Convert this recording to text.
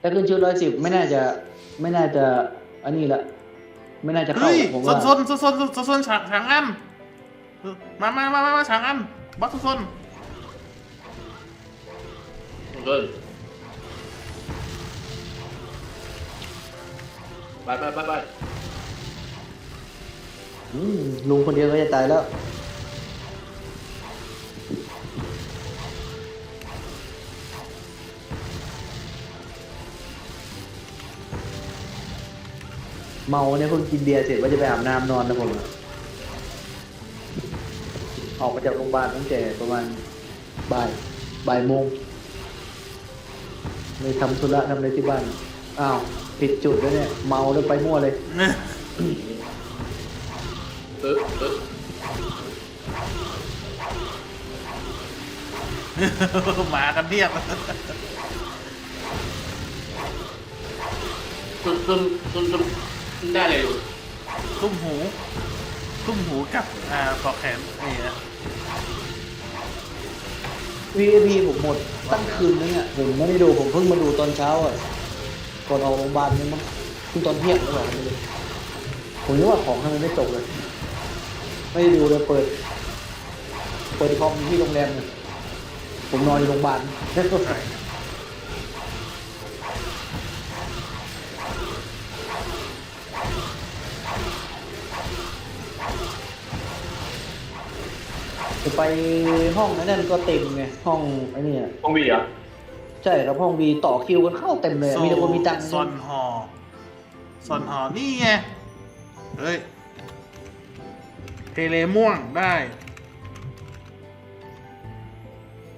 ถ้าขึ้นชุดร้อยสิบไม่น่าจะไม่น่าจะอันนี้ละ ไม่น่าจะเข้าเฮ้ยผมซว่านซนซนซนซนซนฉางฉางอันเออมามามามามาฉางอันบัสซนเกินไปไปไปไปอืมลุงคนเดียวก็จะตายแล้ว เมาเนี่ยเพิ่งกินเบียร์เสร็จว่าจะไปอาบน้ำนอนนะผมอะออกมาจากโรงพยาบาลตั้งแต่ประมาณบ่ายบ่ายโมงเลยทำธุระทำอะไรที่บ้านอ้าวผิดจุดแล้วเนี่ย เมาแล้วไปมั่วเลยเออเออมากันเทียบซุนซุนซุนซุน ได้เลยลูกตุ้มหูตุ้มหูกับอ่าปลอกแขนไอ้เนี่ย VIP ผมหมดตั้งคืนนึงอะผมไม่ได้ดูผมเพิ่งมาดูตอนเช้าอะก่อนออกโรงพยาบาลนี่มั้งเพิ่งตอนเที่ยงหรือเปล่าไม่รู้ผมนึกว่าของทำไมไม่ตกเลย ไม่ได้ดูเลยเปิด เปิดคอมที่โรงแรมเนี่ยผมนอนอยู่โรงพยาบาล จะไปห้องไอ้นั่นก็เต็มไงห้องไอ้นี่อะต้องวีเหรอใช่ครับห้องวีต่อคิวกันเข้าเต็มเลยอะมีแต่คนมีตังค์ซอนฮอซอนฮอนี่ไง เฮ้ย เทเลม่วงได้